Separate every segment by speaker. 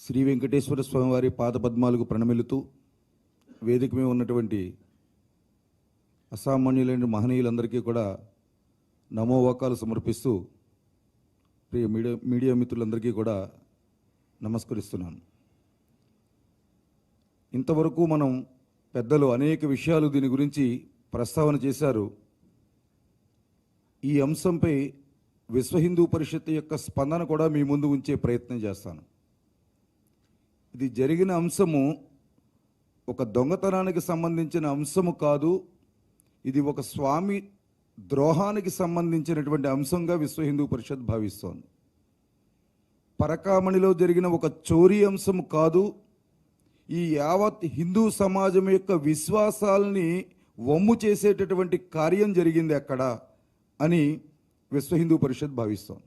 Speaker 1: శ్రీ వెంకటేశ్వర స్వామివారి పాదపద్మాలకు ప్రణమిల్లుతూ వేదిక మీద ఉన్నటువంటి అసామాన్యులైన మహనీయులందరికీ కూడా నమోవాకాలు సమర్పిస్తూ ప్రియ మీడియా మీడియా మిత్రులందరికీ కూడా నమస్కరిస్తున్నాను. ఇంతవరకు మనం పెద్దలు అనేక విషయాలు దీని గురించి ప్రస్తావన చేశారు. ఈ అంశంపై విశ్వ హిందూ పరిషత్ యొక్క స్పందన కూడా మీ ముందు ఉంచే ప్రయత్నం చేస్తాను. ఇది జరిగిన అంశము ఒక దొంగతనానికి సంబంధించిన అంశము కాదు. ఇది ఒక స్వామి ద్రోహానికి సంబంధించినటువంటి అంశంగా విశ్వ హిందూ పరిషత్ భావిస్తోంది. పరకామణిలో జరిగిన ఒక చోరీ అంశము కాదు. ఈ యావత్ హిందూ సమాజం యొక్క విశ్వాసాలని వమ్ము చేసేటటువంటి కార్యం జరిగింది అక్కడ అని విశ్వ హిందూ పరిషత్ భావిస్తోంది.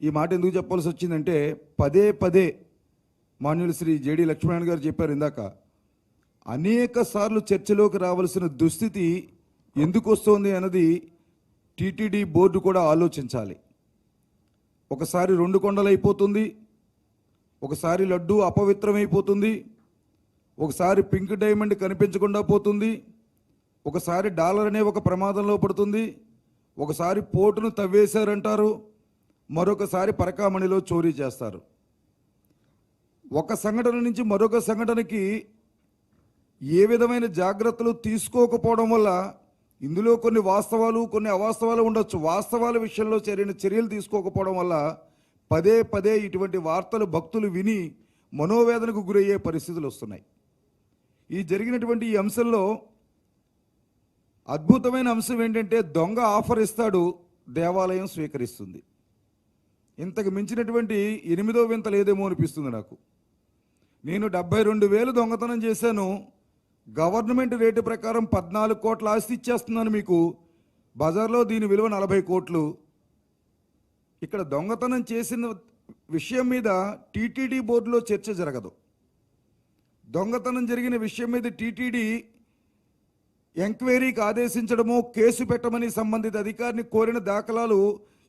Speaker 1: ఈ మాట ఎందుకు చెప్పాల్సి వచ్చిందంటే పదే పదే మాన్యులు శ్రీ జేడి లక్ష్మణ్ గారు చెప్పారు ఇందాక. అనేక సార్లు చర్చలోకి రావాల్సిన దుస్థితి ఎందుకు వస్తోంది అన్నది టీటీడీ బోర్డు కూడా ఆలోచించాలి. ఒకసారి రెండు కొండలు అయిపోతుంది ఒకసారి లడ్డు అపవిత్రమైపోతుంది ఒకసారి పింక్ డైమండ్ కనిపించకుండా పోతుంది ఒకసారి డాలర్ అనే ఒక ప్రమాదంలో పడుతుంది ఒకసారి పోటును తవ్వేశారంటారు మరొకసారి పరకామణిలో చోరీ చేస్తారు. ఒక సంఘటన నుంచి మరొక సంఘటనకి ఏ విధమైన జాగ్రత్తలు తీసుకోకపోవడం వల్ల ఇందులో కొన్ని వాస్తవాలు కొన్ని అవాస్తవాలు ఉండొచ్చు. వాస్తవాల విషయంలో చర్యను చర్యలు తీసుకోకపోవడం వల్ల పదే పదే ఇటువంటి వార్తలు భక్తులు విని మనోవేదనకు గురయ్యే పరిస్థితులు వస్తున్నాయి. ఈ జరిగినటువంటి ఈ అంశంలో అద్భుతమైన అంశం ఏంటంటే దొంగ ఆఫర్ ఇస్తాడు దేవాలయం స్వీకరిస్తుంది. ఇంతకు మించినటువంటి ఎనిమిదో వింత లేదేమో అనిపిస్తుంది నాకు. నేను డెబ్బై రెండు వేలు దొంగతనం చేశాను. గవర్నమెంట్ రేటు ప్రకారం పద్నాలుగు కోట్ల ఆస్తి ఇచ్చేస్తున్నాను మీకు. బజార్లో దీని విలువ నలభై కోట్లు. ఇక్కడ దొంగతనం చేసిన విషయం మీద టీటీడీ బోర్డులో చర్చ జరగదు. దొంగతనం జరిగిన విషయం మీద టీటీడీ ఎంక్వైరీకి ఆదేశించడము కేసు పెట్టమని సంబంధిత అధికారిని కోరిన దాఖలాలు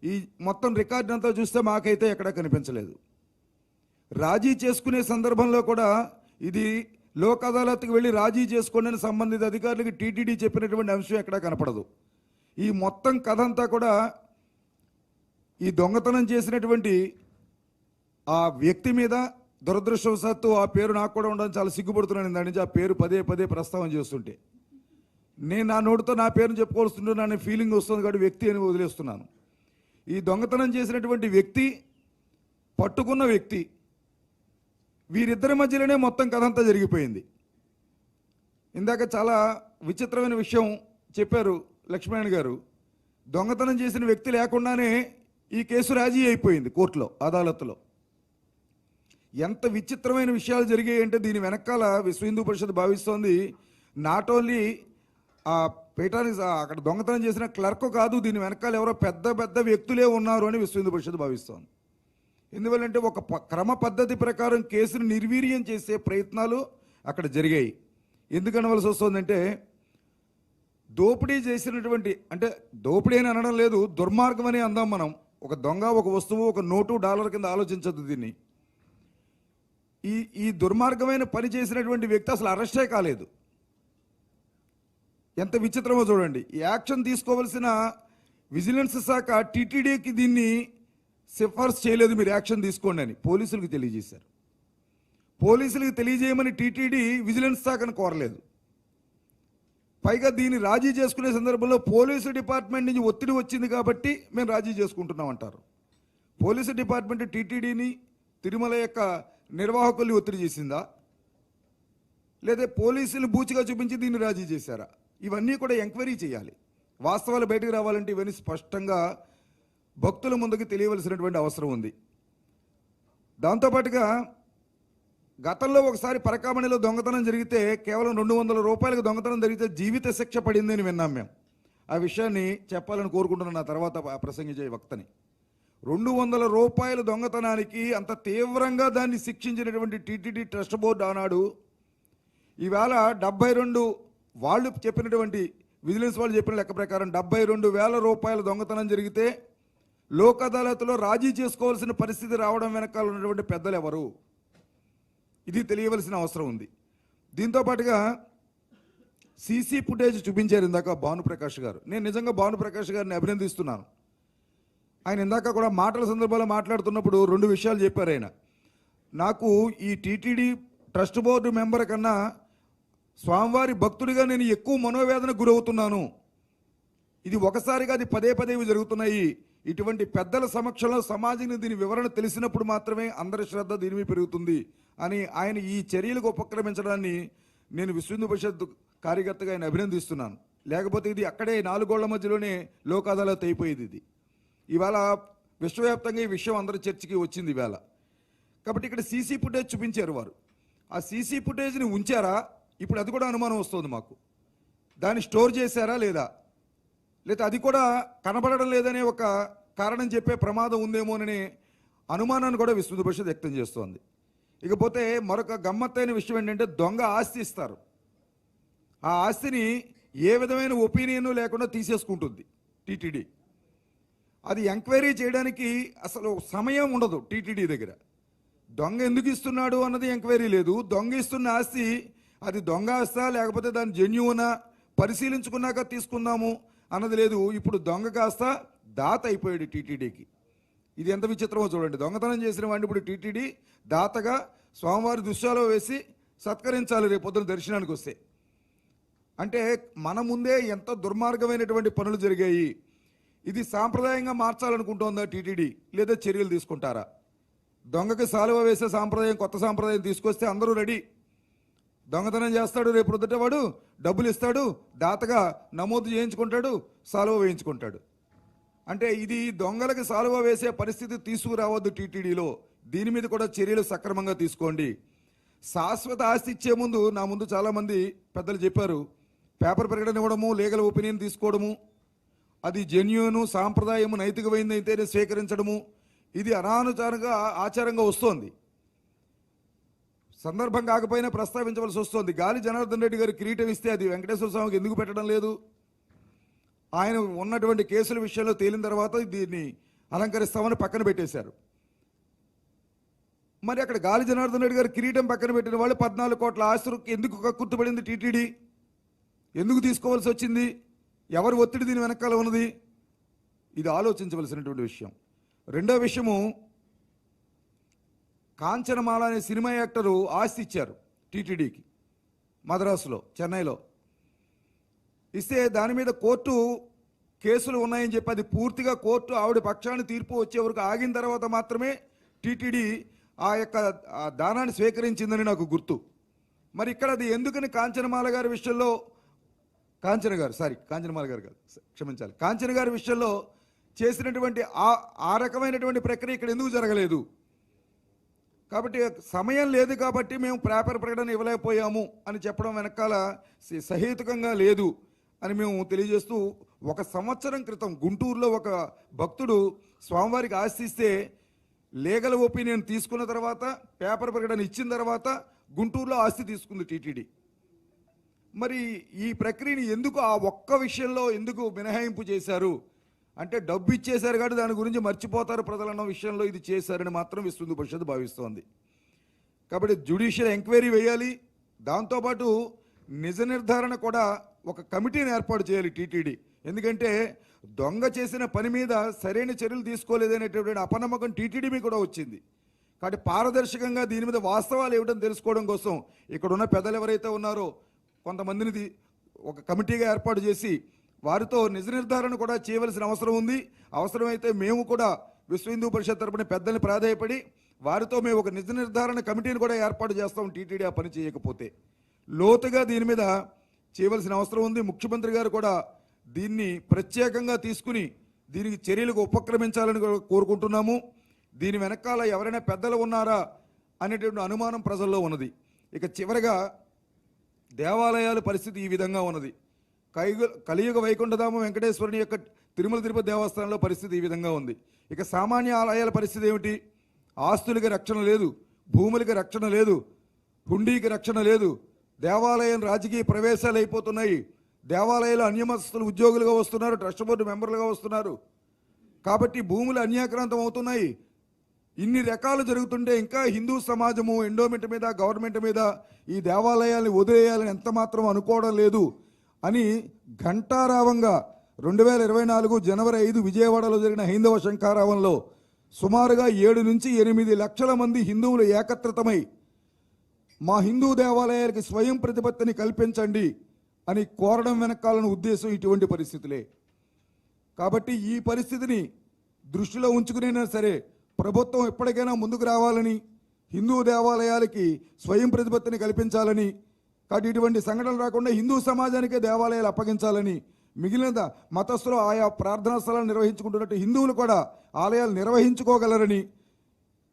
Speaker 1: ఈ మొత్తం రికార్డు అంతా చూస్తే మాకైతే ఎక్కడా కనిపించలేదు. రాజీ చేసుకునే సందర్భంలో కూడా ఇది లోక్ అదాలత్కి వెళ్ళి రాజీ చేసుకోండి సంబంధిత అధికారులకి టీటీడీ చెప్పినటువంటి అంశం ఎక్కడా కనపడదు. ఈ మొత్తం కథ అంతా కూడా ఈ దొంగతనం చేసినటువంటి ఆ వ్యక్తి మీద దురదృష్టవశాత్తు ఆ పేరు నాకు కూడా ఉండడం చాలా సిగ్గుపడుతున్నాను. దాని నుంచి ఆ పేరు పదే పదే ప్రస్తావన చేస్తుంటే. నేను నా నోటితో నా పేరుని చెప్పుకోవాల్సింటున్నాను ఫీలింగ్ వస్తుంది కాబట్టి వ్యక్తి అని వదిలేస్తున్నాను. ఈ దొంగతనం చేసినటువంటి వ్యక్తి పట్టుకున్న వ్యక్తి వీరిద్దరి మధ్యలోనే మొత్తం కథ అంతా జరిగిపోయింది. ఇందాక చాలా విచిత్రమైన విషయం చెప్పారు లక్ష్మణ్ గారు. దొంగతనం చేసిన వ్యక్తి లేకుండానే ఈ కేసు రాజీ అయిపోయింది కోర్టులో అదాలత్లో ఎంత విచిత్రమైన విషయాలు జరిగాయి అంటే దీని వెనకాల విశ్వ హిందూ పరిషత్ భావిస్తోంది నాట్ ఓన్లీ ఆ పీఠానికి అక్కడ దొంగతనం చేసిన క్లర్క్ కాదు దీని వెనకాల ఎవరో పెద్ద పెద్ద వ్యక్తులే ఉన్నారు అని విశ్వ హిందూ పరిషత్ భావిస్తోంది. ఎందువల్లంటే ఒక క్రమ పద్ధతి ప్రకారం కేసును నిర్వీర్యం చేసే ప్రయత్నాలు అక్కడ జరిగాయి. ఎందుకు అనవలసి వస్తుందంటే దోపిడీ చేసినటువంటి అంటే దోపిడీ అని అనడం లేదు దుర్మార్గం అని అందాం మనం. ఒక దొంగ ఒక వస్తువు ఒక నోటు డాలర్ కింద ఆలోచించద్దు దీన్ని. ఈ ఈ దుర్మార్గమైన పని చేసినటువంటి వ్యక్తి అసలు అరెస్టే కాలేదు. ఎంత విచిత్రమో చూడండి. ఈ యాక్షన్ తీసుకోవలసిన విజిలెన్స్ శాఖ టీటీడీకి దీన్ని సిఫార్సు చేయలేదు మీరు యాక్షన్ తీసుకోండి అని పోలీసులకు తెలియజేశారు. పోలీసులకు తెలియజేయమని టీటీడీ విజిలెన్స్ శాఖను కోరలేదు. పైగా దీన్ని రాజీ చేసుకునే సందర్భంలో పోలీసు డిపార్ట్మెంట్ నుంచి ఒత్తిడి వచ్చింది కాబట్టి మేము రాజీ చేసుకుంటున్నాం అంటారు పోలీసు డిపార్ట్మెంట్ టీటీడీని తిరుమల యొక్క నిర్వాహకుల్ని ఒత్తిడి చేసిందా? లేదా పోలీసులు బూచిగా చూపించి దీన్ని రాజీ చేశారా? ఇవన్నీ కూడా ఎంక్వైరీ చేయాలి. వాస్తవాలు బయటకు రావాలంటే ఇవన్నీ స్పష్టంగా భక్తుల ముందుకు తెలియవలసినటువంటి అవసరం ఉంది. దాంతోపాటుగా గతంలో ఒకసారి పరకామణిలో దొంగతనం జరిగితే కేవలం రెండు వందల రూపాయలకు దొంగతనం జరిగితే జీవిత శిక్ష పడింది అని విన్నాం మేము. ఆ విషయాన్ని చెప్పాలని కోరుకుంటున్నాను నా తర్వాత ప్రసంగించే వక్తని. రెండు వందల రూపాయల దొంగతనానికి అంత తీవ్రంగా దాన్ని శిక్షించినటువంటి టీటీడీ ట్రస్ట్ బోర్డు ఆనాడు ఈవేళ డెబ్బై రెండు వాళ్ళు చెప్పినటువంటి విజిలెన్స్ వాళ్ళు చెప్పిన లెక్క ప్రకారం డెబ్బై రెండు వేల రూపాయల దొంగతనం జరిగితే లోక్ అదాలత్లో రాజీ చేసుకోవాల్సిన పరిస్థితి రావడం వెనకాల ఉన్నటువంటి పెద్దలు ఎవరు? ఇది తెలియవలసిన అవసరం ఉంది. దీంతో పాటుగా సీసీ ఫుటేజ్ చూపించారు ఇందాక భానుప్రకాష్ గారు. నేను నిజంగా భానుప్రకాష్ గారిని అభినందిస్తున్నాను. ఆయన ఇందాక కూడా మాటల సందర్భంలో మాట్లాడుతున్నప్పుడు రెండు విషయాలు చెప్పారు ఆయన. నాకు ఈ టీటీడీ ట్రస్ట్ బోర్డు మెంబర్ కన్నా స్వామివారి భక్తుడిగా నేను ఎక్కువ మనోవేదనకు గురవుతున్నాను. ఇది ఒకసారిగా అది పదే పదే జరుగుతున్నాయి. ఇటువంటి పెద్దల సమక్షంలో సమాజానికి దీని వివరణ తెలిసినప్పుడు మాత్రమే అందరి శ్రద్ధ దీని పెరుగుతుంది అని ఆయన ఈ చర్యలకు ఉపక్రమించడాన్ని నేను విశ్వ పరిషత్ కార్యకర్తగా ఆయన అభినందిస్తున్నాను. లేకపోతే ఇది అక్కడే నాలుగోళ్ళ మధ్యలోనే లోక్ అదాలత్ అయిపోయేది ఇది. ఇవాళ విశ్వవ్యాప్తంగా ఈ విషయం అందరి చర్చకి వచ్చింది ఇవాళ. కాబట్టి ఇక్కడ సీసీ ఫుటేజ్ చూపించారు వారు. ఆ సీసీ ఫుటేజ్ని ఉంచారా? ఇప్పుడు అది కూడా అనుమానం వస్తుంది మాకు. దాన్ని స్టోర్ చేశారా లేదా? లేదా అది కూడా కనబడడం లేదనే ఒక కారణం చెప్పే ప్రమాదం ఉందేమోనని అనుమానాన్ని కూడా విస్తృత పరిషత్ వ్యక్తం చేస్తోంది. ఇకపోతే మరొక గమ్మత్తైన విషయం ఏంటంటే దొంగ ఆస్తి ఇస్తారు. ఆ ఆస్తిని ఏ విధమైన ఒపీనియన్ లేకుండా తీసేసుకుంటుంది టీటీడీ. అది ఎంక్వైరీ చేయడానికి అసలు సమయం ఉండదు టీటీడీ దగ్గర. దొంగ ఎందుకు ఇస్తున్నాడు అన్నది ఎంక్వైరీ లేదు. దొంగ ఇస్తున్న ఆస్తి అది దొంగ ఆస్తా లేకపోతే దాని జెన్యునా పరిశీలించుకున్నాక తీసుకుందాము అన్నది లేదు. ఇప్పుడు దొంగ కాస్త దాత అయిపోయాడు టీటీడీకి. ఇది ఎంత విచిత్రమో చూడండి. దొంగతనం చేసిన వాడిని ఇప్పుడు టీటీడీ దాతగా స్వామివారి దృశ్యాలో వేసి సత్కరించాలి రేపు పొద్దున దర్శనానికి వస్తే. అంటే మన ముందే ఎంత దుర్మార్గమైనటువంటి పనులు జరిగాయి. ఇది సాంప్రదాయంగా మార్చాలనుకుంటోందా టీటీడీ? లేదా చర్యలు తీసుకుంటారా? దొంగకి సాలువ వేసే సాంప్రదాయం కొత్త సాంప్రదాయం తీసుకొస్తే అందరూ రెడీ. దొంగతనం చేస్తాడు రేపు పొద్దుట వాడు. డబ్బులు ఇస్తాడు దాతగా నమోదు చేయించుకుంటాడు సాలువ వేయించుకుంటాడు. అంటే ఇది దొంగలకి సాలువ వేసే పరిస్థితి తీసుకురావద్దు టీటీడీలో. దీని మీద కూడా చర్యలు సక్రమంగా తీసుకోండి. శాశ్వత ఆస్తి ఇచ్చే ముందు నా ముందు చాలామంది పెద్దలు చెప్పారు పేపర్ ప్రకటన ఇవ్వడము లీగల్ ఒపీనియన్ తీసుకోవడము అది జెన్యును సాంప్రదాయము నైతికమైంది అయితేనే స్వీకరించడము ఇది అనానుచారంగా ఆచారంగా వస్తోంది. సందర్భం కాకపోయినా ప్రస్తావించవలసి వస్తుంది. గాలి జనార్దన్ రెడ్డి గారు కిరీటం ఇస్తే అది వెంకటేశ్వర స్వామికి ఎందుకు పెట్టడం లేదు? ఆయన ఉన్నటువంటి కేసుల విషయంలో తేలిన తర్వాత దీన్ని అలంకరిస్తామని పక్కన పెట్టేశారు. మరి అక్కడ గాలి జనార్దన్ రెడ్డి గారు కిరీటం పక్కన పెట్టిన వాళ్ళు పద్నాలుగు కోట్ల ఆస్తులకు ఎందుకు కక్కుర్తుపడింది టీటీడీ ఎందుకు తీసుకోవాల్సి వచ్చింది? ఎవరు ఒత్తిడి దీని వెనకాల ఉన్నది? ఇది ఆలోచించవలసినటువంటి విషయం. రెండో విషయము కాంచనమాల అనే సినిమా యాక్టరు ఆస్తి ఇచ్చారు టీటీడీకి మద్రాసులో చెన్నైలో. ఇస్తే దాని మీద కోర్టు కేసులు ఉన్నాయని చెప్పి అది పూర్తిగా కోర్టు ఆవిడ పక్షాన్ని తీర్పు వచ్చే వరకు ఆగిన తర్వాత మాత్రమే టీటీడీ ఆ యొక్క దానాన్ని స్వీకరించిందని నాకు గుర్తు. మరి ఇక్కడ అది ఎందుకని కాంచనమాల గారి విషయంలో కాంచన గారు సారీ కాంచనమాల గారు కాదు క్షమించాలి. కాంచన గారి విషయంలో చేసినటువంటి ఆ ఆ రకమైనటువంటి ప్రక్రియ ఇక్కడ ఎందుకు జరగలేదు? కాబట్టి సమయం లేదు కాబట్టి మేము పేపర్ ప్రకటన ఇవ్వలేకపోయాము అని చెప్పడం వెనకాల స- సహేతుకంగా లేదు అని మేము తెలియజేస్తూ ఒక సంవత్సరం క్రితం గుంటూరులో ఒక భక్తుడు స్వామివారికి ఆశిస్తే లీగల్ ఒపీనియన్ తీసుకున్న తర్వాత పేపర్ ప్రకటన ఇచ్చిన తర్వాత గుంటూరులో ఆస్తి తీసుకుంది టీటీడీ. మరి ఈ ప్రక్రియని ఎందుకు ఆ ఒక్క విషయంలో ఎందుకు మినహాయింపు చేశారు? అంటే డబ్బు ఇచ్చేశారు కాబట్టి దాని గురించి మర్చిపోతారు ప్రజలన్న విషయంలో ఇది చేశారని మాత్రం విస్తుంది పరిషత్ భావిస్తోంది. కాబట్టి జ్యుడిషియల్ ఎంక్వైరీ వేయాలి. దాంతోపాటు నిజ నిర్ధారణ కూడా ఒక కమిటీని ఏర్పాటు చేయాలి టీటీడీ. ఎందుకంటే దొంగ చేసిన పని మీద సరైన చర్యలు తీసుకోలేదనేటటువంటి అపనమ్మకం టీటీడీ కూడా వచ్చింది. కాబట్టి పారదర్శకంగా దీని మీద వాస్తవాలు ఏమిటని తెలుసుకోవడం కోసం ఇక్కడ ఉన్న పెద్దలు ఎవరైతే ఉన్నారో కొంతమందిని ఒక కమిటీగా ఏర్పాటు చేసి వారితో నిజ నిర్ధారణ కూడా చేయవలసిన అవసరం ఉంది. అవసరమైతే మేము కూడా విశ్వ హిందూ పరిషత్ తరపున పెద్దల్ని ప్రాధాయపడి వారితో మేము ఒక నిజ నిర్ధారణ కమిటీని కూడా ఏర్పాటు చేస్తాం. టీటీడీ ఆ పని చేయకపోతే లోతుగా దీని మీద చేయవలసిన అవసరం ఉంది. ముఖ్యమంత్రి గారు కూడా దీన్ని ప్రత్యేకంగా తీసుకుని దీనికి చర్యలకు ఉపక్రమించాలని కోరుకుంటున్నాము. దీని వెనకాల ఎవరైనా పెద్దలు ఉన్నారా అనేటువంటి అనుమానం ప్రజల్లో ఉన్నది. ఇక చివరగా దేవాలయాల పరిస్థితి ఈ విధంగా ఉన్నది. కైగు కలియుగ వైకుంఠధామ వెంకటేశ్వరుని యొక్క తిరుమల తిరుపతి దేవస్థానంలో పరిస్థితి ఈ విధంగా ఉంది. ఇక సామాన్య ఆలయాల పరిస్థితి ఏమిటి? ఆస్తులకి రక్షణ లేదు భూములకి రక్షణ లేదు హుండీకి రక్షణ లేదు దేవాలయం రాజకీయ ప్రవేశాలు అయిపోతున్నాయి దేవాలయాలు అన్యమస్తులు ఉద్యోగులుగా వస్తున్నారు ట్రస్ట్ బోర్డు మెంబర్లుగా వస్తున్నారు. కాబట్టి భూములు అన్యాక్రాంతం అవుతున్నాయి. ఇన్ని రకాలు జరుగుతుంటే ఇంకా హిందూ సమాజము ఎండోమెంట్ మీద గవర్నమెంట్ మీద ఈ దేవాలయాల్ని వదిలేయాలని ఎంత మాత్రం అనుకోవడం లేదు. అని ఘంటారావంగా రెండు వేల ఇరవై నాలుగు జనవరి ఐదు విజయవాడలో జరిగిన హైందవ శంఖారావంలో సుమారుగా ఏడు నుంచి ఎనిమిది లక్షల మంది హిందువులు ఏకత్రితమై మా హిందూ దేవాలయాలకి స్వయం ప్రతిపత్తిని కల్పించండి అని కోరడం వెనకాలని ఉద్దేశం ఇటువంటి పరిస్థితులే. కాబట్టి ఈ పరిస్థితిని దృష్టిలో ఉంచుకునైనా సరే ప్రభుత్వం ఎప్పటికైనా ముందుకు రావాలని హిందూ దేవాలయాలకి స్వయం ప్రతిపత్తిని కల్పించాలని కాబట్టి ఇటువంటి సంఘటనలు రాకుండా హిందూ సమాజానికే దేవాలయాలు అప్పగించాలని మిగిలిన మతస్థులు ఆయా ప్రార్థనా స్థలాలు నిర్వహించుకుంటున్నట్టు హిందువులు కూడా ఆలయాలు నిర్వహించుకోగలరని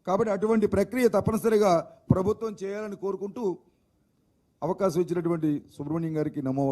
Speaker 1: కాబట్టి అటువంటి ప్రక్రియ తప్పనిసరిగా ప్రభుత్వం చేయాలని కోరుకుంటూ అవకాశం ఇచ్చినటువంటి సుబ్రహ్మణ్యం గారికి నమో